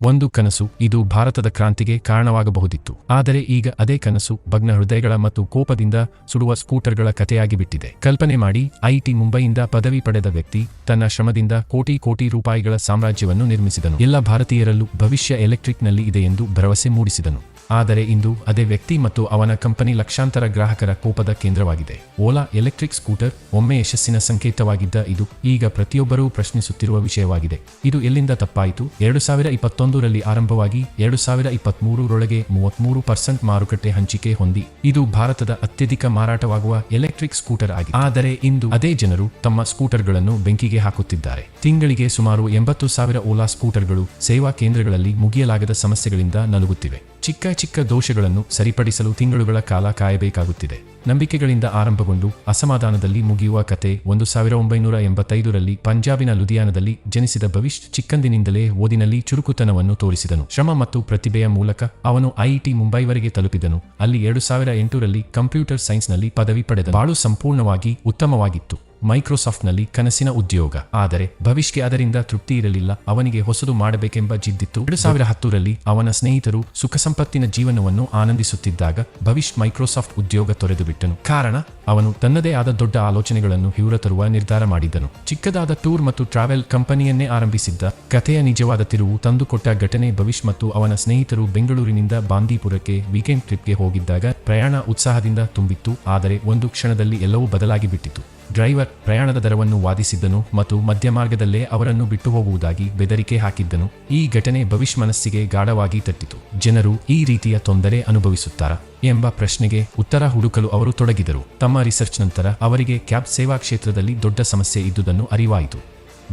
ಒಂದು ಕನಸು ಇದು ಭಾರತದ ಕ್ರಾಂತಿಗೆ ಕಾರಣವಾಗಬಹುದಿತ್ತು. ಆದರೆ ಈಗ ಅದೇ ಕನಸು ಭಗ್ನ ಹೃದಯಗಳ ಮತ್ತು ಕೋಪದಿಂದ ಸುಡುವ ಸ್ಕೂಟರ್ಗಳ ಕಥೆಯಾಗಿ ಬಿಟ್ಟಿದೆ. ಕಲ್ಪನೆ ಮಾಡಿ, ಐಟಿ ಮುಂಬೈಯಿಂದ ಪದವಿ ಪಡೆದ ವ್ಯಕ್ತಿ ತನ್ನ ಶ್ರಮದಿಂದ ಕೋಟಿ ಕೋಟಿ ರೂಪಾಯಿಗಳ ಸಾಮ್ರಾಜ್ಯವನ್ನು ನಿರ್ಮಿಸಿದನು. ಎಲ್ಲ ಭಾರತೀಯರಲ್ಲೂ ಭವಿಷ್ಯ ಎಲೆಕ್ಟ್ರಿಕ್ನಲ್ಲಿ ಇದೆ ಎಂದು ಭರವಸೆ ಮೂಡಿಸಿದನು. ಆದರೆ ಇಂದು ಅದೇ ವ್ಯಕ್ತಿ ಮತ್ತು ಅವನ ಕಂಪನಿ ಲಕ್ಷಾಂತರ ಗ್ರಾಹಕರ ಕೋಪದ ಕೇಂದ್ರವಾಗಿದೆ. ಓಲಾ ಎಲೆಕ್ಟ್ರಿಕ್ ಸ್ಕೂಟರ್ ಒಮ್ಮೆ ಯಶಸ್ಸಿನ ಸಂಕೇತವಾಗಿದ್ದ ಇದು ಈಗ ಪ್ರತಿಯೊಬ್ಬರೂ ಪ್ರಶ್ನಿಸುತ್ತಿರುವ ವಿಷಯವಾಗಿದೆ. ಇದು ಎಲ್ಲಿಂದ ತಪ್ಪಾಯಿತು? ಎರಡು ಸಾವಿರ ಇಪ್ಪತ್ತೊಂದರಲ್ಲಿ ಆರಂಭವಾಗಿ ಎರಡು ಸಾವಿರ ಇಪ್ಪತ್ಮೂರರೊಳಗೆ ಮೂವತ್ಮೂರು ಪರ್ಸೆಂಟ್ ಮಾರುಕಟ್ಟೆ ಹಂಚಿಕೆ ಹೊಂದಿ ಇದು ಭಾರತದ ಅತ್ಯಧಿಕ ಮಾರಾಟವಾಗುವ ಎಲೆಕ್ಟ್ರಿಕ್ ಸ್ಕೂಟರ್ ಆಗಿದೆ. ಆದರೆ ಇಂದು ಅದೇ ಜನರು ತಮ್ಮ ಸ್ಕೂಟರ್ಗಳನ್ನು ಬೆಂಕಿಗೆ ಹಾಕುತ್ತಿದ್ದಾರೆ. ತಿಂಗಳಿಗೆ ಸುಮಾರು ಎಂಬತ್ತು ಸಾವಿರ ಓಲಾ ಸ್ಕೂಟರ್ಗಳು ಸೇವಾ ಕೇಂದ್ರಗಳಲ್ಲಿ ಮುಗಿಯಲಾಗದ ಸಮಸ್ಯೆಗಳಿಂದ ನಲುಗುತ್ತಿವೆ. ಚಿಕ್ಕ ಚಿಕ್ಕ ದೋಷಗಳನ್ನು ಸರಿಪಡಿಸಲು ತಿಂಗಳುಗಳ ಕಾಲ ಕಾಯಬೇಕಾಗುತ್ತಿದೆ. ನಂಬಿಕೆಗಳಿಂದ ಆರಂಭಗೊಂಡು ಅಸಮಾಧಾನದಲ್ಲಿ ಮುಗಿಯುವ ಕತೆ ಒಂದು ಸಾವಿರ ಒಂಬೈನೂರ ಎಂಬತ್ತೈದರಲ್ಲಿ ಪಂಜಾಬಿನ ಲುಧಿಯಾನದಲ್ಲಿ ಜನಿಸಿದ ಭವಿಷ್ ಚಿಕ್ಕಂದಿನಿಂದಲೇ ಓದಿನಲ್ಲಿ ಚುರುಕುತನವನ್ನು ತೋರಿಸಿದನು. ಶ್ರಮ ಮತ್ತು ಪ್ರತಿಭೆಯ ಮೂಲಕ ಅವನು ಐಐಟಿ ಮುಂಬೈವರೆಗೆ ತಲುಪಿದನು. ಅಲ್ಲಿ ಎರಡು ಸಾವಿರ ಎಂಟರಲ್ಲಿ ಕಂಪ್ಯೂಟರ್ ಸೈನ್ಸ್ನಲ್ಲಿ ಪದವಿ ಪಡೆದ ಬಾಳು ಸಂಪೂರ್ಣವಾಗಿ ಉತ್ತಮವಾಗಿತ್ತು. ಮೈಕ್ರೋಸಾಫ್ಟ್ನಲ್ಲಿ ಕನಸಿನ ಉದ್ಯೋಗ. ಆದರೆ ಭವಿಷ್ಯಕ್ಕೆ ಅದರಿಂದ ತೃಪ್ತಿ ಇರಲಿಲ್ಲ. ಅವನಿಗೆ ಹೊಸದು ಮಾಡಬೇಕೆಂಬ ಜಿದ್ದಿತ್ತು. ಎರಡು ಸಾವಿರ ಹತ್ತರಲ್ಲಿ ಅವನ ಸ್ನೇಹಿತರು ಸುಖ ಸಂಪತ್ತಿನ ಜೀವನವನ್ನು ಆನಂದಿಸುತ್ತಿದ್ದಾಗ ಭವಿಷ್ ಮೈಕ್ರೋಸಾಫ್ಟ್ ಉದ್ಯೋಗ ತೊರೆದು ಬಿಟ್ಟನು ಕಾರಣ, ಅವನು ತನ್ನದೇ ಆದ ದೊಡ್ಡ ಆಲೋಚನೆಗಳನ್ನು ಹಿವರ ತರುವ ನಿರ್ಧಾರ ಮಾಡಿದ್ದನು ಚಿಕ್ಕದಾದ ಟೂರ್ ಮತ್ತು ಟ್ರಾವೆಲ್ ಕಂಪನಿಯನ್ನೇ ಆರಂಭಿಸಿದ್ದ ಕಥೆಯ ನಿಜವಾದ ತಿರುವು ತಂದುಕೊಟ್ಟ ಘಟನೆ ಭವಿಷ್ ಮತ್ತು ಅವನ ಸ್ನೇಹಿತರು ಬೆಂಗಳೂರಿನಿಂದ ಬಾಂದೀಪುರಕ್ಕೆ ವೀಕೆಂಡ್ ಟ್ರಿಪ್ಗೆ ಹೋಗಿದ್ದಾಗ ಪ್ರಯಾಣ ಉತ್ಸಾಹದಿಂದ ತುಂಬಿತ್ತು. ಆದರೆ ಒಂದು ಕ್ಷಣದಲ್ಲಿ ಎಲ್ಲವೂ ಬದಲಾಗಿ ಬಿಟ್ಟಿತು ಡ್ರೈವರ್ ಪ್ರಯಾಣದ ದರವನ್ನು ವಾದಿಸಿದ್ದನು ಮತ್ತು ಮಧ್ಯ ಮಾರ್ಗದಲ್ಲೇ ಅವರನ್ನು ಬಿಟ್ಟು ಹೋಗುವುದಾಗಿ ಬೆದರಿಕೆ ಹಾಕಿದ್ದನು. ಈ ಘಟನೆ ಭವಿಷ್ ಮನಸ್ಸಿಗೆ ಗಾಢವಾಗಿ ತಟ್ಟಿತು. ಜನರು ಈ ರೀತಿಯ ತೊಂದರೆ ಅನುಭವಿಸುತ್ತಾರಾ ಎಂಬ ಪ್ರಶ್ನೆಗೆ ಉತ್ತರ ಹುಡುಕಲು ಅವರು ತೊಡಗಿದರು. ತಮ್ಮ ರಿಸರ್ಚ್ ನಂತರ ಅವರಿಗೆ ಕ್ಯಾಬ್ ಸೇವಾ ಕ್ಷೇತ್ರದಲ್ಲಿ ದೊಡ್ಡ ಸಮಸ್ಯೆ ಇದ್ದುದನ್ನು ಅರಿವಾಯಿತು.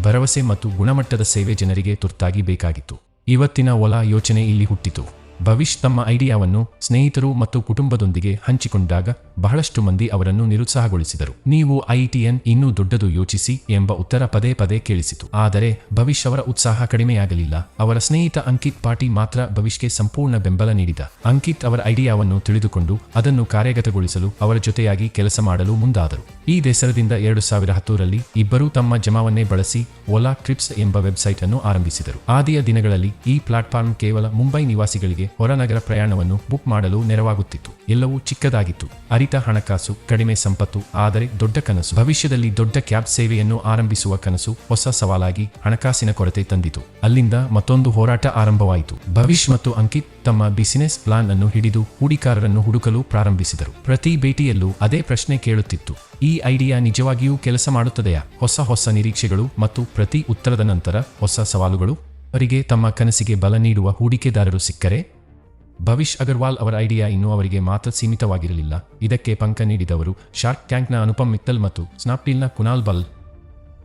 ಭರವಸೆ ಮತ್ತು ಗುಣಮಟ್ಟದ ಸೇವೆ ಜನರಿಗೆ ತುರ್ತಾಗಿ ಬೇಕಾಗಿತ್ತು. ಇವತ್ತಿನ ಒಲ ಯೋಚನೆ ಇಲ್ಲಿ ಹುಟ್ಟಿತು. ಭವಿಷ್ ತಮ್ಮ ಐಡಿಯಾವನ್ನು ಸ್ನೇಹಿತರು ಮತ್ತು ಕುಟುಂಬದೊಂದಿಗೆ ಹಂಚಿಕೊಂಡಾಗ ಬಹಳಷ್ಟು ಮಂದಿ ಅವರನ್ನು ನಿರುತ್ಸಾಹಗೊಳಿಸಿದರು. ನೀವು ಐಟಿಎನ್ ಇನ್ನೂ ದೊಡ್ಡದು ಯೋಚಿಸಿ ಎಂಬ ಉತ್ತರ ಪದೇ ಪದೇ ಕೇಳಿಸಿತು. ಆದರೆ ಭವಿಷ್ ಅವರ ಉತ್ಸಾಹ ಕಡಿಮೆಯಾಗಲಿಲ್ಲ. ಅವರ ಸ್ನೇಹಿತ ಅಂಕಿತ್ ಪಾಟಿ ಮಾತ್ರ ಭವಿಷ್ಗೆ ಸಂಪೂರ್ಣ ಬೆಂಬಲ ನೀಡಿದ. ಅಂಕಿತ್ ಅವರ ಐಡಿಯಾವನ್ನು ತಿಳಿದುಕೊಂಡು ಅದನ್ನು ಕಾರ್ಯಗತಗೊಳಿಸಲು ಅವರ ಜೊತೆಯಾಗಿ ಕೆಲಸ ಮಾಡಲು ಮುಂದಾದರು. ಈ ದೇಸರದಿಂದ ಎರಡು ಸಾವಿರ ಹತ್ತರಲ್ಲಿ ಇಬ್ಬರೂ ತಮ್ಮ ಜಮಾವನ್ನೇ ಬಳಸಿ ಓಲಾ ಟ್ರಿಪ್ಸ್ ಎಂಬ ವೆಬ್ಸೈಟ್ ಅನ್ನು ಆರಂಭಿಸಿದರು. ಆದಿಯ ದಿನಗಳಲ್ಲಿ ಈ ಪ್ಲಾಟ್ಫಾರ್ಮ್ ಕೇವಲ ಮುಂಬೈ ನಿವಾಸಿಗಳಿಗೆ ಹೊರನಗರ ಪ್ರಯಾಣವನ್ನು ಬುಕ್ ಮಾಡಲು ನೆರವಾಗುತ್ತಿತ್ತು. ಎಲ್ಲವೂ ಚಿಕ್ಕದಾಗಿತ್ತು. ಅರಿತ ಹಣಕಾಸು, ಕಡಿಮೆ ಸಂಪತ್ತು, ಆದರೆ ದೊಡ್ಡ ಕನಸು. ಭವಿಷ್ಯದಲ್ಲಿ ದೊಡ್ಡ ಕ್ಯಾಬ್ ಸೇವೆಯನ್ನು ಆರಂಭಿಸುವ ಕನಸು ಹೊಸ ಸವಾಲಾಗಿ ಹಣಕಾಸಿನ ಕೊರತೆ ತಂದಿತು. ಅಲ್ಲಿಂದ ಮತ್ತೊಂದು ಹೋರಾಟ ಆರಂಭವಾಯಿತು. ಭವಿಷ್ ಮತ್ತು ಅಂಕಿತ್ ತಮ್ಮ ಬಿಸಿನೆಸ್ ಪ್ಲಾನ್ ಅನ್ನು ಹಿಡಿದು ಹೂಡಿಕಾರರನ್ನು ಹುಡುಕಲು ಪ್ರಾರಂಭಿಸಿದರು. ಪ್ರತಿ ಭೇಟಿಯಲ್ಲೂ ಅದೇ ಪ್ರಶ್ನೆ ಕೇಳುತ್ತಿತ್ತು. ಈ ಐಡಿಯಾ ನಿಜವಾಗಿಯೂ ಕೆಲಸ ಮಾಡುತ್ತದೆಯಾ? ಹೊಸ ಹೊಸ ನಿರೀಕ್ಷೆಗಳು ಮತ್ತು ಪ್ರತಿ ಉತ್ತರದ ನಂತರ ಹೊಸ ಸವಾಲುಗಳು? ಅವರಿಗೆ ತಮ್ಮ ಕನಸಿಗೆ ಬಲ ನೀಡುವ ಹೂಡಿಕೆದಾರರು ಸಿಕ್ಕರೆ? ಭವಿಷ್ ಅಗರ್ವಾಲ್ ಅವರ ಐಡಿಯಾ ಇನ್ನೂ ಅವರಿಗೆ ಮಾತ್ರ ಸೀಮಿತವಾಗಿರಲಿಲ್ಲ. ಇದಕ್ಕೆ ಪಂಕ ನೀಡಿದವರು ಶಾರ್ಕ್ ಟ್ಯಾಂಕ್ನ ಅನುಪಮ್ ಮಿತ್ತಲ್ ಮತ್ತು ಸ್ನಾಪ್ಡೀಲ್ನ ಕುನಾಲ್ ಬಲ್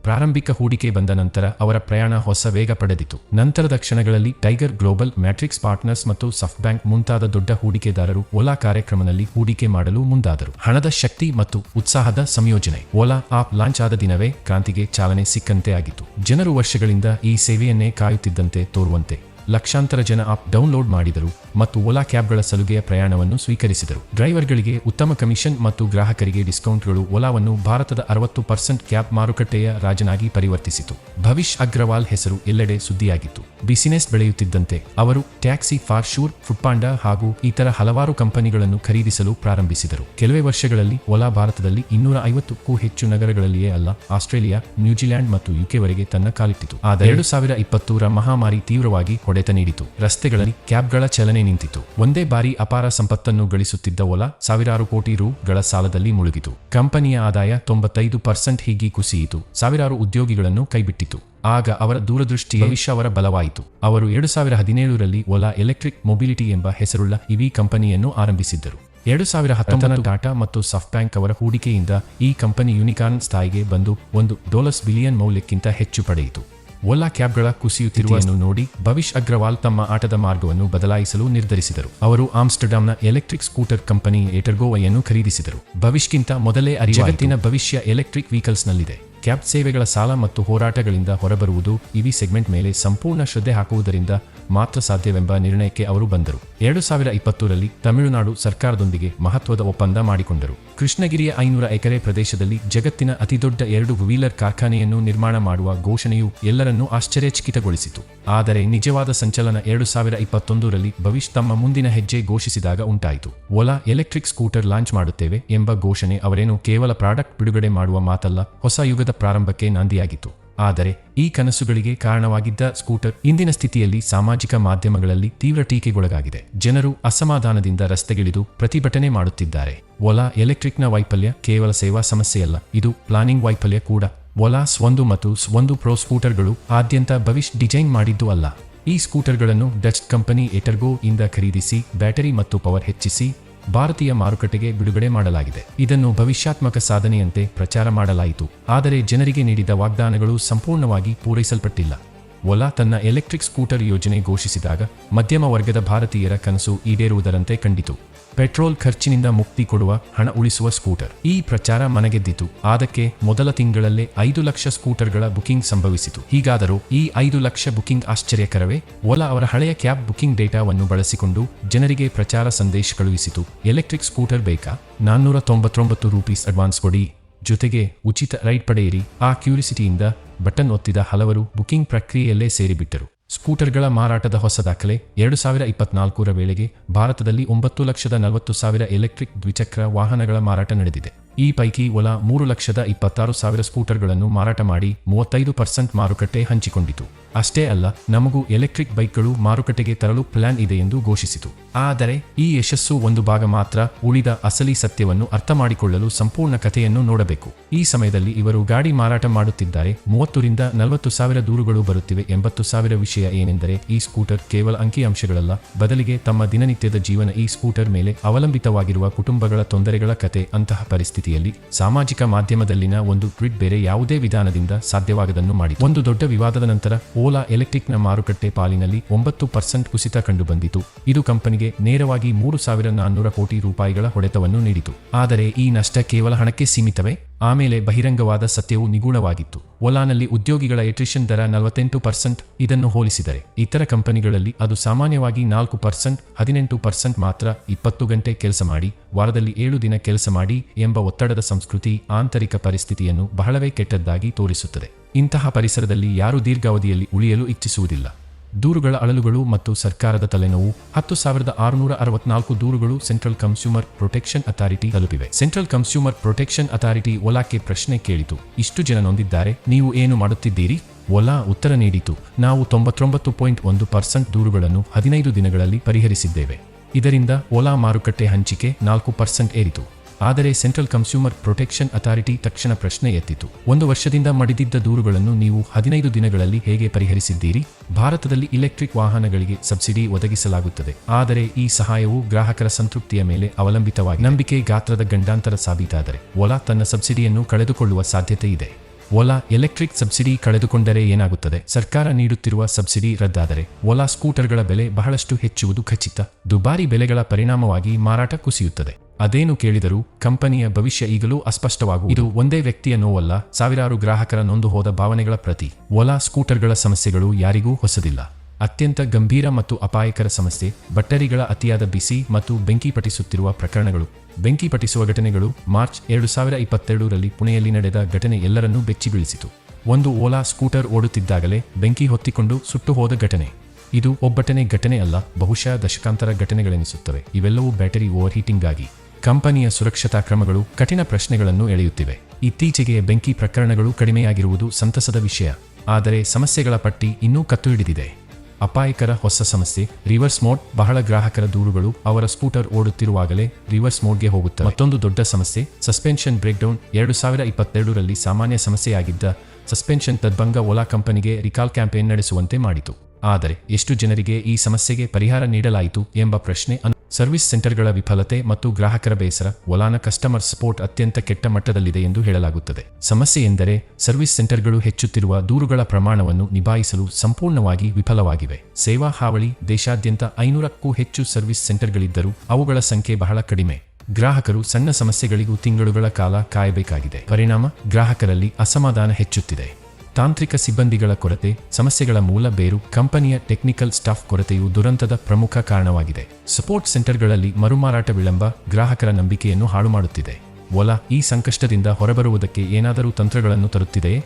ಪ್ರಾರಂಭಿಕ ಹೂಡಿಕೆ ಬಂದ ನಂತರ ಅವರ ಪ್ರಯಾಣ ಹೊಸ ವೇಗ ಪಡೆದಿತು. ನಂತರದ ಕ್ಷಣಗಳಲ್ಲಿ ಟೈಗರ್ ಗ್ಲೋಬಲ್, ಮ್ಯಾಟ್ರಿಕ್ಸ್ ಪಾರ್ಟ್ನರ್ಸ್ ಮತ್ತು ಸಫ್ಟ್ ಬ್ಯಾಂಕ್ ಮುಂತಾದ ದೊಡ್ಡ ಹೂಡಿಕೆದಾರರು ಓಲಾ ಕಾರ್ಯಕ್ರಮದಲ್ಲಿ ಹೂಡಿಕೆ ಮಾಡಲು ಮುಂದಾದರು. ಹಣದ ಶಕ್ತಿ ಮತ್ತು ಉತ್ಸಾಹದ ಸಂಯೋಜನೆ. ಓಲಾ ಆಪ್ ಲಾಂಚ್ ಆದ ದಿನವೇ ಕ್ರಾಂತಿಗೆ ಚಾಲನೆ ಸಿಕ್ಕಂತೆ ಆಗಿತ್ತು. ಜನರು ವರ್ಷಗಳಿಂದ ಈ ಸೇವೆಯನ್ನೇ ಕಾಯುತ್ತಿದ್ದಂತೆ ತೋರುವಂತೆ ಲಕ್ಷಾಂತರ ಜನ ಆಪ್ ಡೌನ್ಲೋಡ್ ಮಾಡಿದರು ಮತ್ತು ಓಲಾ ಕ್ಯಾಬ್ಗಳ ಸಲುಗೆಯ ಪ್ರಯಾಣವನ್ನು ಸ್ವೀಕರಿಸಿದರು. ಡ್ರೈವರ್ಗಳಿಗೆ ಉತ್ತಮ ಕಮಿಷನ್ ಮತ್ತು ಗ್ರಾಹಕರಿಗೆ ಡಿಸ್ಕೌಂಟ್ಗಳು ಓಲಾವನ್ನು ಭಾರತದ ಅರವತ್ತು ಪರ್ಸೆಂಟ್ ಕ್ಯಾಬ್ ಮಾರುಕಟ್ಟೆಯ ರಾಜನಾಗಿ ಪರಿವರ್ತಿಸಿತು. ಭವಿಷ್ ಅಗ್ರವಾಲ್ ಹೆಸರು ಎಲ್ಲೆಡೆ ಸುದ್ದಿಯಾಗಿತ್ತು. ಬಿಸಿನೆಸ್ ಬೆಳೆಯುತ್ತಿದ್ದಂತೆ ಅವರು ಟ್ಯಾಕ್ಸಿ ಫಾರ್ ಶೂರ್ ಫುಡ್ಪಾಂಡಾ ಹಾಗೂ ಇತರ ಹಲವಾರು ಕಂಪನಿಗಳನ್ನು ಖರೀದಿಸಲು ಪ್ರಾರಂಭಿಸಿದರು. ಕೆಲವೇ ವರ್ಷಗಳಲ್ಲಿ ಓಲಾ ಭಾರತದಲ್ಲಿ ಇನ್ನೂರ ಐವತ್ತಕ್ಕೂ ಹೆಚ್ಚು ನಗರಗಳಲ್ಲಿಯೇ ಅಲ್ಲ, ಆಸ್ಟ್ರೇಲಿಯಾ ನ್ಯೂಜಿಲೆಂಡ್ ಮತ್ತು ಯುಕೆವರೆಗೆ ತನ್ನ ಕಾಲಿಟ್ಟಿತು. ಆದರೆ ಎರಡು ಸಾವಿರ ಇಪ್ಪತ್ತೂರ ಮಹಾಮಾರಿ ತೀವ್ರವಾಗಿ ಹೊಡೆತ ನೀಡಿತು. ರಸ್ತೆಗಳಲ್ಲಿ ಕ್ಯಾಬ್ಗಳ ಚಲನೆ ನಿಂತಿತು. ಒಂದೇ ಬಾರಿ ಅಪಾರ ಸಂಪತ್ತನ್ನು ಗಳಿಸುತ್ತಿದ್ದ ಓಲಾ ಸಾವಿರಾರು ಕೋಟಿ ರುಗಳ ಸಾಲದಲ್ಲಿ ಮುಳುಗಿತು. ಕಂಪನಿಯ ಆದಾಯ ತೊಂಬತ್ತೈದು ಪರ್ಸೆಂಟ್ ಹೀಗೆ ಕುಸಿಯಿತು. ಸಾವಿರಾರು ಉದ್ಯೋಗಿಗಳನ್ನು ಕೈಬಿಟ್ಟಿತು. ಆಗ ಅವರ ದೂರದೃಷ್ಟಿ ಭವಿಷ್ಯ ಅವರ ಬಲವಾಯಿತು. ಅವರು ಎರಡು ಸಾವಿರ ಹದಿನೇಳರಲ್ಲಿ ಒಲಾ ಎಲೆಕ್ಟ್ರಿಕ್ ಮೊಬಿಲಿಟಿ ಎಂಬ ಹೆಸರುಳ್ಳ ಇವಿ ಕಂಪನಿಯನ್ನು ಆರಂಭಿಸಿದ್ದರು. ಎರಡು ಸಾವಿರ ಹತ್ತೊಂಬತ್ತು ಟಾಟಾ ಮತ್ತು ಸಾಫ್ಟ್ ಬ್ಯಾಂಕ್ ಅವರ ಹೂಡಿಕೆಯಿಂದ ಈ ಕಂಪನಿ ಯುನಿಕಾರ್ನ್ ಸ್ಥಾಯಿಗೆ ಬಂದು ಒಂದು ಡೋಲಸ್ ಬಿಲಿಯನ್ ಮೌಲ್ಯಕ್ಕಿಂತ ಹೆಚ್ಚು ಪಡೆಯಿತು. ಓಲಾ ಕ್ಯಾಬ್ಗಳ ಕುಸಿಯುತ್ತಿರುವುದನ್ನು ನೋಡಿ ಭವಿಷ್ ಅಗ್ರವಾಲ್ ತಮ್ಮ ಆಟದ ಮಾರ್ಗವನ್ನು ಬದಲಾಯಿಸಲು ನಿರ್ಧರಿಸಿದರು. ಅವರು ಆಮ್ಸ್ಟರ್ಡಾಮ್ನ ಎಲೆಕ್ಟ್ರಿಕ್ ಸ್ಕೂಟರ್ ಕಂಪನಿ ಏಟರ್ಗೋವೈಯನ್ನು ಖರೀದಿಸಿದರು. ಭವಿಷ್ಗಿಂತ ಮೊದಲೇ ಜಗತ್ತಿನ ಭವಿಷ್ಯ ಎಲೆಕ್ಟ್ರಿಕ್ ವೆಹಿಕಲ್ಸ್ನಲ್ಲಿದೆ. ಕ್ಯಾಬ್ ಸೇವೆಗಳ ಸಾಲ ಮತ್ತು ಹೋರಾಟಗಳಿಂದ ಹೊರಬರುವುದು ಇವಿ ಸೆಗ್ಮೆಂಟ್ ಮೇಲೆ ಸಂಪೂರ್ಣ ಶ್ರದ್ಧೆ ಹಾಕುವುದರಿಂದ ಮಾತ್ರ ಸಾಧ್ಯವೆಂಬ ನಿರ್ಣಯಕ್ಕೆ ಅವರು ಬಂದರು. ಎರಡು ಸಾವಿರ ಇಪ್ಪತ್ತರಲ್ಲಿ ತಮಿಳುನಾಡು ಸರ್ಕಾರದೊಂದಿಗೆ ಮಹತ್ವದ ಒಪ್ಪಂದ ಮಾಡಿಕೊಂಡರು. ಕೃಷ್ಣಗಿರಿಯ ಐನೂರ ಎಕರೆ ಪ್ರದೇಶದಲ್ಲಿ ಜಗತ್ತಿನ ಅತಿದೊಡ್ಡ ಎರಡು ವೀಲರ್ ಕಾರ್ಖಾನೆಯನ್ನು ನಿರ್ಮಾಣ ಮಾಡುವ ಘೋಷಣೆಯು ಎಲ್ಲರನ್ನೂ ಆಶ್ಚರ್ಯಚಕಿತಗೊಳಿಸಿತು. ಆದರೆ ನಿಜವಾದ ಸಂಚಲನ ಎರಡು ಸಾವಿರ ಇಪ್ಪತ್ತೊಂದರಲ್ಲಿ ಭವಿಷ್ ತಮ್ಮ ಮುಂದಿನ ಹೆಜ್ಜೆ ಘೋಷಿಸಿದಾಗ ಉಂಟಾಯಿತು. ಒಲಾ ಎಲೆಕ್ಟ್ರಿಕ್ ಸ್ಕೂಟರ್ ಲಾಂಚ್ ಮಾಡುತ್ತೇವೆ ಎಂಬ ಘೋಷಣೆ ಅವರೇನು ಕೇವಲ ಪ್ರಾಡಕ್ಟ್ ಬಿಡುಗಡೆ ಮಾಡುವ ಮಾತಲ್ಲ, ಹೊಸ ಯುಗದ ಪ್ರಾರಂಭಕ್ಕೆ ನಾಂದಿಯಾಗಿತ್ತು. ಆದರೆ ಈ ಕನಸುಗಳಿಗೆ ಕಾರಣವಾಗಿದ್ದ ಸ್ಕೂಟರ್ ಇಂದಿನ ಸ್ಥಿತಿಯಲ್ಲಿ ಸಾಮಾಜಿಕ ಮಾಧ್ಯಮಗಳಲ್ಲಿ ತೀವ್ರ ಟೀಕೆಗೊಳಗಾಗಿದೆ. ಜನರು ಅಸಮಾಧಾನದಿಂದ ರಸ್ತೆಗಿಳಿದು ಪ್ರತಿಭಟನೆ ಮಾಡುತ್ತಿದ್ದಾರೆ. ಒಲಾ ಎಲೆಕ್ಟ್ರಿಕ್ನ ವೈಫಲ್ಯ ಕೇವಲ ಸೇವಾ ಸಮಸ್ಯೆಯಲ್ಲ, ಇದು ಪ್ಲಾನಿಂಗ್ ವೈಫಲ್ಯ ಕೂಡ. ಒಲಾ ಸ್ವಂದು ಮತ್ತು ಸ್ವಂದು ಪ್ರೋ ಸ್ಕೂಟರ್ಗಳು ಆದ್ಯಂತ ಭವಿಷ್ಯ ಡಿಸೈನ್ ಮಾಡಿದ್ದು ಅಲ್ಲ. ಈ ಸ್ಕೂಟರ್ಗಳನ್ನು ಡಚ್ ಕಂಪನಿ ಎಟರ್ಗೋ ಇಂದ ಖರೀದಿಸಿ, ಬ್ಯಾಟರಿ ಮತ್ತು ಪವರ್ ಹೆಚ್ಚಿಸಿ ಭಾರತೀಯ ಮಾರುಕಟ್ಟೆಗೆ ಬಿಡುಗಡೆ ಮಾಡಲಾಗಿದೆ. ಇದನ್ನು ಭವಿಷ್ಯಾತ್ಮಕ ಸಾಧನೆಯಂತೆ ಪ್ರಚಾರ ಮಾಡಲಾಯಿತು. ಆದರೆ ಜನರಿಗೆ ನೀಡಿದ ವಾಗ್ದಾನಗಳು ಸಂಪೂರ್ಣವಾಗಿ ಪೂರೈಸಲ್ಪಟ್ಟಿಲ್ಲ. ಒಲಾ ತನ್ನ ಎಲೆಕ್ಟ್ರಿಕ್ ಸ್ಕೂಟರ್ ಯೋಜನೆ ಘೋಷಿಸಿದಾಗ ಮಧ್ಯಮ ವರ್ಗದ ಭಾರತೀಯರ ಕನಸು ಈಡೇರುವುದರಂತೆ ಕಂಡಿತು. ಪೆಟ್ರೋಲ್ ಖರ್ಚಿನಿಂದ ಮುಕ್ತಿ ಕೊಡುವ ಹಣ ಉಳಿಸುವ ಸ್ಕೂಟರ್. ಈ ಪ್ರಚಾರ ಮನಗೆದ್ದಿತು. ಅದಕ್ಕೆ ಮೊದಲ ತಿಂಗಳಲ್ಲೇ ಐದು ಲಕ್ಷ ಸ್ಕೂಟರ್ಗಳ ಬುಕಿಂಗ್ ಸಂಭವಿಸಿತು. ಹೀಗಾದರೂ ಈ ಐದು ಲಕ್ಷ ಬುಕಿಂಗ್ ಆಶ್ಚರ್ಯಕರವೇ, ಓಲಾ ಅವರ ಹಳೆಯ ಕ್ಯಾಬ್ ಬುಕಿಂಗ್ ಡೇಟಾವನ್ನು ಬಳಸಿಕೊಂಡು ಜನರಿಗೆ ಪ್ರಚಾರ ಸಂದೇಶ ಕಳುಹಿಸಿತು. ಎಲೆಕ್ಟ್ರಿಕ್ ಸ್ಕೂಟರ್ ಬೇಕಾ? ನಾನ್ನೂರ ತೊಂಬತ್ತೊಂಬತ್ತು ರೂಪೀಸ್ ಅಡ್ವಾನ್ಸ್ ಕೊಡಿ. ಜೊತೆಗೆ ಉಚಿತ ರೈಡ್ ಪಡೆಯಿರಿ. ಆ ಕ್ಯೂರಿಸಿಟಿಯಿಂದ ಬಟನ್ ಒತ್ತಿದ ಹಲವರು ಬುಕಿಂಗ್ ಪ್ರಕ್ರಿಯೆಯಲ್ಲೇ ಸೇರಿಬಿಟ್ಟರು. ಸ್ಕೂಟರ್ಗಳ ಮಾರಾಟದ ಹೊಸ ದಾಖಲೆ, ಎರಡು ಸಾವಿರ ಇಪ್ಪತ್ನಾಲ್ಕರ ವೇಳೆಗೆ ಭಾರತದಲ್ಲಿ ಒಂಬತ್ತು ಲಕ್ಷದ ನಲವತ್ತು ಸಾವಿರ ಎಲೆಕ್ಟ್ರಿಕ್ ದ್ವಿಚಕ್ರ ವಾಹನಗಳ ಮಾರಾಟ ನಡೆದಿದೆ. ಈ ಪೈಕಿ ಒಲ ಮೂರು ಲಕ್ಷದ ಇಪ್ಪತ್ತಾರು ಸಾವಿರ ಸ್ಕೂಟರ್ಗಳನ್ನು ಮಾರಾಟ ಮಾಡಿ ಮೂವತ್ತೈದು ಪರ್ಸೆಂಟ್ ಮಾರುಕಟ್ಟೆ ಹಂಚಿಕೊಂಡಿತು. ಅಷ್ಟೇ ಅಲ್ಲ, ನಮಗೂ ಎಲೆಕ್ಟ್ರಿಕ್ ಬೈಕ್ಗಳು ಮಾರುಕಟ್ಟೆಗೆ ತರಲು ಪ್ಲಾನ್ ಇದೆ ಎಂದು ಘೋಷಿಸಿತು. ಆದರೆ ಈ ಯಶಸ್ಸು ಒಂದು ಭಾಗ ಮಾತ್ರ ಉಳಿದ ಅಸಲಿ ಸತ್ಯವನ್ನು ಅರ್ಥ ಮಾಡಿಕೊಳ್ಳಲು ಸಂಪೂರ್ಣ ಕಥೆಯನ್ನು ನೋಡಬೇಕು. ಈ ಸಮಯದಲ್ಲಿ ಇವರು ಗಾಡಿ ಮಾರಾಟ ಮಾಡುತ್ತಿದ್ದಾರೆ. ಮೂವತ್ತರಿಂದ ನಲವತ್ತು ಸಾವಿರ ದೂರುಗಳು ಬರುತ್ತಿವೆ. ಎಂಬತ್ತು ಸಾವಿರ ವಿಷಯ ಏನೆಂದರೆ ಈ ಸ್ಕೂಟರ್ ಕೇವಲ ಅಂಕಿಅಂಶಗಳಲ್ಲ, ಬದಲಿಗೆ ತಮ್ಮ ದಿನನಿತ್ಯದ ಜೀವನ ಈ ಸ್ಕೂಟರ್ ಮೇಲೆ ಅವಲಂಬಿತವಾಗಿರುವ ಕುಟುಂಬಗಳ ತೊಂದರೆಗಳ ಕತೆ ಅಂತಹ ಪರಿಸ್ಥಿತಿಯಲ್ಲಿ ಸಾಮಾಜಿಕ ಮಾಧ್ಯಮದಲ್ಲಿನ ಒಂದು ಟ್ವೀಟ್ ಬೇರೆ ಯಾವುದೇ ವಿಧಾನದಿಂದ ಸಾಧ್ಯವಾಗದನ್ನು ಮಾಡಿ ಒಂದು ದೊಡ್ಡ ವಿವಾದದ ನಂತರ ಓಲಾ ಎಲೆಕ್ಟ್ರಿಕ್ನ ಮಾರುಕಟ್ಟೆ ಪಾಲಿನಲ್ಲಿ ಒಂಬತ್ತು ಪರ್ಸೆಂಟ್ ಕುಸಿತ ಕಂಡುಬಂದಿತು. ಇದು ಕಂಪನಿಗೆ ನೇರವಾಗಿ ಮೂರು ಸಾವಿರ ನಾನ್ನೂರ ಕೋಟಿ ರೂಪಾಯಿಗಳ ಹೊಡೆತವನ್ನು ನೀಡಿತು. ಆದರೆ ಈ ನಷ್ಟ ಕೇವಲ ಹಣಕ್ಕೆ ಸೀಮಿತವೇ? ಆಮೇಲೆ ಬಹಿರಂಗವಾದ ಸತ್ಯವು ನಿಗೂಢವಾಗಿತ್ತು. ಓಲಾನಲ್ಲಿ ಉದ್ಯೋಗಿಗಳ ಎಟ್ರಿಷನ್ ದರ ನಲವತ್ತೆಂಟು ಪರ್ಸೆಂಟ್ ಇದನ್ನು ಹೋಲಿಸಿದರೆ, ಇತರ ಕಂಪನಿಗಳಲ್ಲಿ ಅದು ಸಾಮಾನ್ಯವಾಗಿ ನಾಲ್ಕು ಪರ್ಸೆಂಟ್, ಹದಿನೆಂಟು ಪರ್ಸೆಂಟ್ ಮಾತ್ರ ಇಪ್ಪತ್ತು ಗಂಟೆ ಕೆಲಸ ಮಾಡಿ, ವಾರದಲ್ಲಿ ಏಳು ದಿನ ಕೆಲಸ ಮಾಡಿ ಎಂಬ ಒತ್ತಡದ ಸಂಸ್ಕೃತಿ ಆಂತರಿಕ ಪರಿಸ್ಥಿತಿಯನ್ನು ಬಹಳವೇ ಕೆಟ್ಟದ್ದಾಗಿ ತೋರಿಸುತ್ತದೆ. ಇಂತಹ ಪರಿಸರದಲ್ಲಿ ಯಾರೂ ದೀರ್ಘಾವಧಿಯಲ್ಲಿ ಉಳಿಯಲು ಇಚ್ಛಿಸುವುದಿಲ್ಲ. ದೂರುಗಳ ಅಳಲುಗಳು ಮತ್ತು ಸರ್ಕಾರದ ತಲೆನೋವು ಹತ್ತು ಸಾವಿರದ ಆರುನೂರ ಅರವತ್ನಾಲ್ಕು ದೂರುಗಳು ಸೆಂಟ್ರಲ್ ಕನ್ಸ್ಯೂಮರ್ ಪ್ರೊಟೆಕ್ಷನ್ ಅಥಾರಿಟಿ ತಲುಪಿವೆ. ಸೆಂಟ್ರಲ್ ಕನ್ಸ್ಯೂಮರ್ ಪ್ರೊಟೆಕ್ಷನ್ ಅಥಾರಿಟಿ ಓಲಾಕ್ಕೆ ಪ್ರಶ್ನೆ ಕೇಳಿತು. ಇಷ್ಟು ಜನ ನೊಂದಿದ್ದಾರೆ, ನೀವು ಏನು ಮಾಡುತ್ತಿದ್ದೀರಿ? ಓಲಾ ಉತ್ತರ ನೀಡಿತು. ನಾವು ತೊಂಬತ್ತೊಂಬತ್ತು ಪಾಯಿಂಟ್ ಒಂದು ಪರ್ಸೆಂಟ್ ದೂರುಗಳನ್ನು ಹದಿನೈದು ದಿನಗಳಲ್ಲಿ ಪರಿಹರಿಸಿದ್ದೇವೆ. ಇದರಿಂದ ಓಲಾ ಮಾರುಕಟ್ಟೆ ಹಂಚಿಕೆ ನಾಲ್ಕು ಪರ್ಸೆಂಟ್ ಏರಿತು. ಆದರೆ ಸೆಂಟ್ರಲ್ ಕನ್ಸ್ಯೂಮರ್ ಪ್ರೊಟೆಕ್ಷನ್ ಅಥಾರಿಟಿ ತಕ್ಷಣ ಪ್ರಶ್ನೆ ಎತ್ತಿತು. ಒಂದು ವರ್ಷದಿಂದ ಮಡಿದಿದ್ದ ದೂರುಗಳನ್ನು ನೀವು ಹದಿನೈದು ದಿನಗಳಲ್ಲಿ ಹೇಗೆ ಪರಿಹರಿಸಿದ್ದೀರಿ? ಭಾರತದಲ್ಲಿ ಇಲೆಕ್ಟ್ರಿಕ್ ವಾಹನಗಳಿಗೆ ಸಬ್ಸಿಡಿ ಒದಗಿಸಲಾಗುತ್ತದೆ. ಆದರೆ ಈ ಸಹಾಯವು ಗ್ರಾಹಕರ ಸಂತೃಪ್ತಿಯ ಮೇಲೆ ಅವಲಂಬಿತವಾಗಿ ನಂಬಿಕೆ ಗಾತ್ರದ ಗಂಡಾಂತರ ಸಾಬೀತಾದರೆ. ಒಲಾ ತನ್ನ ಸಬ್ಸಿಡಿಯನ್ನು ಕಳೆದುಕೊಳ್ಳುವ ಸಾಧ್ಯತೆ ಇದೆ. ಓಲಾ ಎಲೆಕ್ಟ್ರಿಕ್ ಸಬ್ಸಿಡಿ ಕಳೆದುಕೊಂಡರೆ ಏನಾಗುತ್ತದೆ? ಸರ್ಕಾರ ನೀಡುತ್ತಿರುವ ಸಬ್ಸಿಡಿ ರದ್ದಾದರೆ ಓಲಾ ಸ್ಕೂಟರ್ಗಳ ಬೆಲೆ ಬಹಳಷ್ಟು ಹೆಚ್ಚುವುದು ಖಚಿತ. ದುಬಾರಿ ಬೆಲೆಗಳ ಪರಿಣಾಮವಾಗಿ ಮಾರಾಟ ಕುಸಿಯುತ್ತದೆ. ಅದೇನು ಕೇಳಿದರೂ ಕಂಪನಿಯ ಭವಿಷ್ಯ ಈಗಲೂ ಅಸ್ಪಷ್ಟವಾಗುವುದು. ಇದು ಒಂದೇ ವ್ಯಕ್ತಿಯ ನೋವಲ್ಲ, ಸಾವಿರಾರು ಗ್ರಾಹಕರ ನೊಂದು ಹೋದ ಭಾವನೆಗಳ ಪ್ರತಿ. ಓಲಾ ಸ್ಕೂಟರ್ಗಳ ಸಮಸ್ಯೆಗಳು ಯಾರಿಗೂ ಹೊಸದಿಲ್ಲ. ಅತ್ಯಂತ ಗಂಭೀರ ಮತ್ತು ಅಪಾಯಕರ ಸಮಸ್ಯೆ, ಬಟ್ಟರಿಗಳ ಅತಿಯಾದ ಬಿಸಿ ಮತ್ತು ಬೆಂಕಿ ಪಟಿಸುತ್ತಿರುವ ಪ್ರಕರಣಗಳು. ಬೆಂಕಿ ಪಟಿಸುವ ಘಟನೆಗಳು ಮಾರ್ಚ್ ಎರಡು ಸಾವಿರ ಇಪ್ಪತ್ತೆರಡರಲ್ಲಿ ಪುಣೆಯಲ್ಲಿ ನಡೆದ ಘಟನೆ ಎಲ್ಲರನ್ನೂ ಬೆಚ್ಚಿಬೀಳಿಸಿತು. ಒಂದು ಓಲಾ ಸ್ಕೂಟರ್ ಓಡುತ್ತಿದ್ದಾಗಲೇ ಬೆಂಕಿ ಹೊತ್ತಿಕೊಂಡು ಸುಟ್ಟು ಹೋದ ಘಟನೆ. ಇದು ಒಬ್ಬಟನೆ ಘಟನೆ ಅಲ್ಲ, ಬಹುಶಃ ದಶಕಾಂತರ ಘಟನೆಗಳೆನಿಸುತ್ತವೆ. ಇವೆಲ್ಲವೂ ಬ್ಯಾಟರಿ ಓವರ್ ಹೀಟಿಂಗ್ಗಾಗಿ ಕಂಪನಿಯ ಸುರಕ್ಷತಾ ಕ್ರಮಗಳು ಕಠಿಣ ಪ್ರಶ್ನೆಗಳನ್ನು ಎಳೆಯುತ್ತಿವೆ. ಇತ್ತೀಚೆಗೆ ಬೆಂಕಿ ಪ್ರಕರಣಗಳು ಕಡಿಮೆಯಾಗಿರುವುದು ಸಂತಸದ ವಿಷಯ. ಆದರೆ ಸಮಸ್ಯೆಗಳ ಪಟ್ಟಿ ಇನ್ನೂ ಕತ್ತು ಹಿಡಿದಿದೆ. ಅಪಾಯಕರ ಹೊಸ ಸಮಸ್ಯೆ, ರಿವರ್ಸ್ ಮೋಡ್, ಬಹಳ ಗ್ರಾಹಕರ ದೂರುಗಳು ಅವರ ಸ್ಕೂಟರ್ ಓಡುತ್ತಿರುವಾಗಲೇ ರಿವರ್ಸ್ ಮೋಡ್ಗೆ ಹೋಗುತ್ತದೆ ಮತ್ತೊಂದು ದೊಡ್ಡ ಸಮಸ್ಯೆ, ಸಸ್ಪೆನ್ಷನ್ ಬ್ರೇಕ್ಡೌನ್ ಎರಡು ಸಾವಿರ ಇಪ್ಪತ್ತೆರಡರಲ್ಲಿ ಸಾಮಾನ್ಯ ಸಮಸ್ಯೆಯಾಗಿದ್ದ ಸಸ್ಪೆನ್ಷನ್ ತದ್ಭಂಗ ಓಲಾ ಕಂಪನಿಗೆ ರಿಕಾಲ್ ಕ್ಯಾಂಪೇನ್ ನಡೆಸುವಂತೆ ಮಾಡಿತು. ಆದರೆ ಎಷ್ಟು ಜನರಿಗೆ ಈ ಸಮಸ್ಯೆಗೆ ಪರಿಹಾರ ನೀಡಲಾಯಿತು ಎಂಬ ಪ್ರಶ್ನೆ ಸರ್ವಿಸ್ ಸೆಂಟರ್ಗಳ ವಿಫಲತೆ ಮತ್ತು ಗ್ರಾಹಕರ ಬೇಸರ ಒಲಾನ ಕಸ್ಟಮರ್ ಸಪೋರ್ಟ್ ಅತ್ಯಂತ ಕೆಟ್ಟ ಮಟ್ಟದಲ್ಲಿದೆ ಎಂದು ಹೇಳಲಾಗುತ್ತದೆ. ಸಮಸ್ಯೆ ಎಂದರೆ ಸರ್ವಿಸ್ ಸೆಂಟರ್ಗಳು ಹೆಚ್ಚುತ್ತಿರುವ ದೂರುಗಳ ಪ್ರಮಾಣವನ್ನು ನಿಭಾಯಿಸಲು ಸಂಪೂರ್ಣವಾಗಿ ವಿಫಲವಾಗಿವೆ. ಸೇವಾ ಹಾವಳಿ, ದೇಶಾದ್ಯಂತ ಐನೂರಕ್ಕೂ ಹೆಚ್ಚು ಸರ್ವಿಸ್ ಸೆಂಟರ್ಗಳಿದ್ದರೂ ಅವುಗಳ ಸಂಖ್ಯೆ ಬಹಳ ಕಡಿಮೆ. ಗ್ರಾಹಕರು ಸಣ್ಣ ಸಮಸ್ಯೆಗಳಿಗೂ ತಿಂಗಳುಗಳ ಕಾಲ ಕಾಯಬೇಕಾಗಿದೆ. ಪರಿಣಾಮ, ಗ್ರಾಹಕರಲ್ಲಿ ಅಸಮಾಧಾನ ಹೆಚ್ಚುತ್ತಿದೆ. ತಾಂತ್ರಿಕ ಸಿಬ್ಬಂದಿಗಳ ಕೊರತೆ, ಸಮಸ್ಯೆಗಳ ಮೂಲ ಬೇರು, ಕಂಪನಿಯ ಟೆಕ್ನಿಕಲ್ ಸ್ಟಾಫ್ ಕೊರತೆಯು ದುರಂತದ ಪ್ರಮುಖ ಕಾರಣವಾಗಿದೆ. ಸಪೋರ್ಟ್ ಸೆಂಟರ್ಗಳಲ್ಲಿ ಮರುಮಾರಾಟ ವಿಳಂಬ ಗ್ರಾಹಕರ ನಂಬಿಕೆಯನ್ನು ಹಾಳು ಮಾಡುತ್ತಿದೆ ಒಲ, ಈ ಸಂಕಷ್ಟದಿಂದ ಹೊರಬರುವುದಕ್ಕೆ ಏನಾದರೂ ತಂತ್ರಗಳನ್ನು ತರುತ್ತಿದೆಯೇ?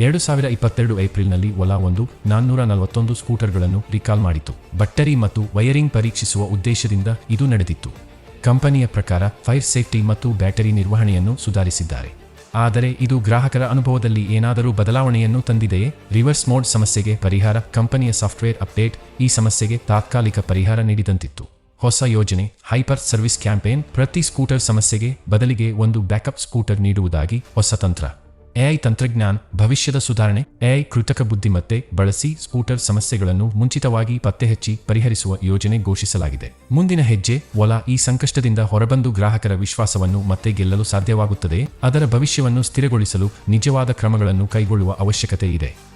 ಎರಡು ಸಾವಿರ ಇಪ್ಪತ್ತೆರಡು ಏಪ್ರಿಲ್ನಲ್ಲಿ ಒಲಾ ಒಂದು ನಾನ್ನೂರ ನಲವತ್ತೊಂದು ಸ್ಕೂಟರ್ಗಳನ್ನು ರಿಕಾಲ್ ಮಾಡಿತು. ಬಟ್ಟರಿ ಮತ್ತು ವೈರಿಂಗ್ ಪರೀಕ್ಷಿಸುವ ಉದ್ದೇಶದಿಂದ ಇದು ನಡೆದಿತ್ತು. ಕಂಪನಿಯ ಪ್ರಕಾರ ಫೈರ್ ಸೇಫ್ಟಿ ಮತ್ತು ಬ್ಯಾಟರಿ ನಿರ್ವಹಣೆಯನ್ನು ಸುಧಾರಿಸಿದ್ದಾರೆ. ಆದರೆ ಇದು ಗ್ರಾಹಕರ ಅನುಭವದಲ್ಲಿ ಏನಾದರೂ ಬದಲಾವಣೆಯನ್ನು ತಂದಿದೆಯೇ? ರಿವರ್ಸ್ ಮೋಡ್ ಸಮಸ್ಯೆಗೆ ಪರಿಹಾರ, ಕಂಪನಿಯ ಸಾಫ್ಟ್ವೇರ್ ಅಪ್ಡೇಟ್ ಈ ಸಮಸ್ಯೆಗೆ ತಾತ್ಕಾಲಿಕ ಪರಿಹಾರ ನೀಡಿದಂತಿತ್ತು. ಹೊಸ ಯೋಜನೆ, ಹೈಪರ್ ಸರ್ವಿಸ್ ಕ್ಯಾಂಪೇನ್, ಪ್ರತಿ ಸ್ಕೂಟರ್ ಸಮಸ್ಯೆಗೆ ಬದಲಿಗೆ ಒಂದು ಬ್ಯಾಕಪ್ ಸ್ಕೂಟರ್ ನೀಡುವುದಾಗಿ ಹೊಸ ತಂತ್ರ. ಎಐ ತಂತ್ರಜ್ಞಾನ ಭವಿಷ್ಯದ ಸುಧಾರಣೆ, ಎಐ ಕೃತಕ ಬುದ್ಧಿಮತ್ತೆ ಬಳಸಿ ಸ್ಕೂಟರ್ ಸಮಸ್ಯೆಗಳನ್ನು ಮುಂಚಿತವಾಗಿ ಪತ್ತೆಹಚ್ಚಿ ಪರಿಹರಿಸುವ ಯೋಜನೆ ಘೋಷಿಸಲಾಗಿದೆ. ಮುಂದಿನ ಹೆಜ್ಜೆ, ಒಲ ಈ ಸಂಕಷ್ಟದಿಂದ ಹೊರಬಂದು ಗ್ರಾಹಕರ ವಿಶ್ವಾಸವನ್ನು ಮತ್ತೆ ಗೆಲ್ಲಲು ಸಾಧ್ಯವಾಗುತ್ತದೆ. ಅದರ ಭವಿಷ್ಯವನ್ನು ಸ್ಥಿರಗೊಳಿಸಲು ನಿಜವಾದ ಕ್ರಮಗಳನ್ನು ಕೈಗೊಳ್ಳುವ ಅವಶ್ಯಕತೆ ಇದೆ.